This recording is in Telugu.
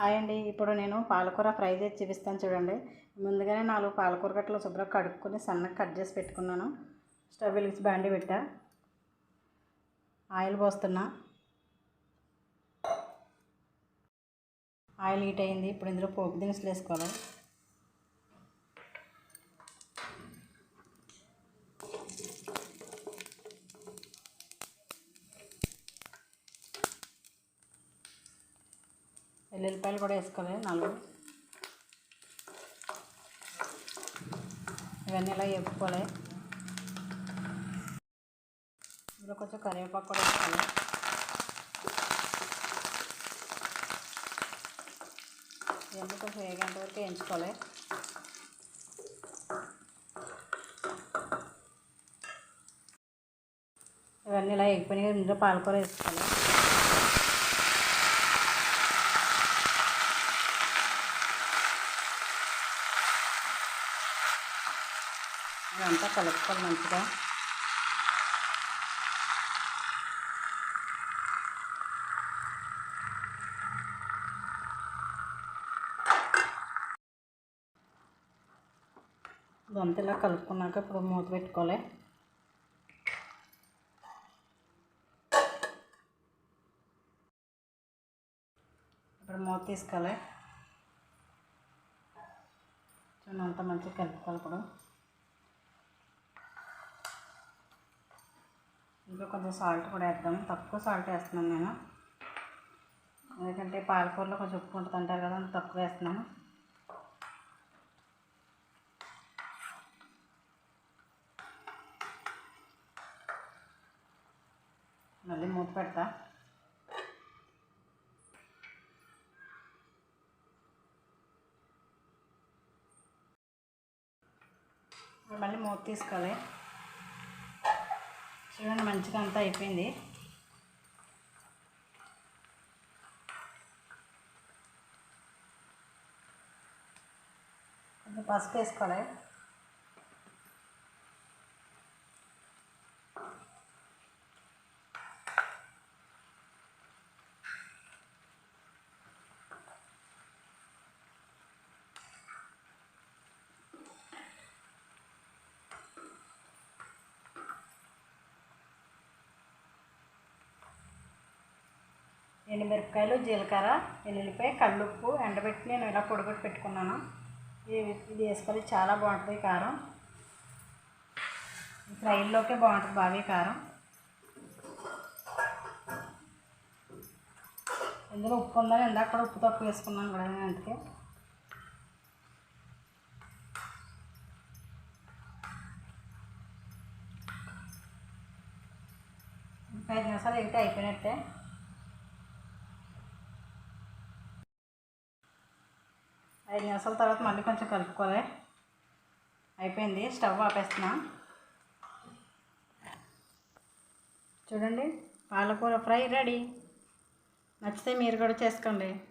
హాయ్ అండి. ఇప్పుడు నేను పాలకూర ఫ్రై చేసి చూపిస్తాను చూడండి. ముందుగానే నాలుగు పాలకూర కట్టలు శుభ్రంగా కడుక్కొని సన్నగా కట్ చేసి పెట్టుకున్నాను. స్టవ్ వెలిగించి బాండి పెట్టా. ఆయిల్ పోస్తున్నా. ఆయిల్ హీట్ అయింది. ఇప్పుడు ఇందులో పోపు దినుసులు వేసుకోవాలి. వెల్లుల్లిపాయలు కూడా వేసుకోవాలి నాలుగు. ఇవన్నీ ఇలా వేపుకోవాలి. ఇందులో కొంచెం కరివేపాకు కూడా వేసుకోవాలి. ఇవన్నీ కొంచెం వేగేంత వరకు వేయించుకోవాలి. ఇవన్నీ ఇలా ఎగిపోయినాయి ఇందులో పాలకూర వేసుకోవాలి. ఇదంతా కలుపుకోవాలి మంచిగా. ఇదంతా ఇలా కలుపుకున్నాక ఇప్పుడు మూత పెట్టుకోవాలి. ఇప్పుడు మూత తీసుకోవాలి. చూడండి అంతా మంచిగా కలుపుకోవాలి ఇప్పుడు. ఇందులో కొంచెం సాల్ట్ కూడా వేద్దాం. తక్కువ సాల్ట్ వేస్తున్నాను నేను. ఎందుకంటే పాలకూరలో కొంచెం ఉప్పు ఉంటుంది అంటారు కదా తక్కువ వేస్తున్నాను. మళ్ళీ మూత పెడతా. మళ్ళీ మూత తీసుకోవాలి. చూడండి మంచిగా అంతా అయిపోయింది. కొంచెం పసుపు వేసుకోవాలి. ఎండుమిరపకాయలు జీలకర్ర ఎల్లుల్లిపాయ కల్లుప్పు ఎండబెట్టి నేను ఇలా పొడిపెట్టి పెట్టుకున్నాను ఇది ఇది వేసుకొని చాలా బాగుంటుంది కారం. ఫ్రైల్లోకే బాగుంటుంది బాగా కారం. ఇందులో ఉప్పు ఉందని ఇందాక కూడా ఉప్పు తక్కువ వేసుకున్నాను కూడా నేను అందుకే. పది ఐదు నిమిషాలు ఎగితే అయిపోయినట్టే. ఐదు నిమిషాల తర్వాత మళ్ళీ కొంచెం కలుపుకోవాలి. అయిపోయింది. స్టవ్ ఆపేస్తున్నా. చూడండి. పాలకూర ఫ్రై రెడీ. నచ్చితే మీరు కూడా చేసుకోండి.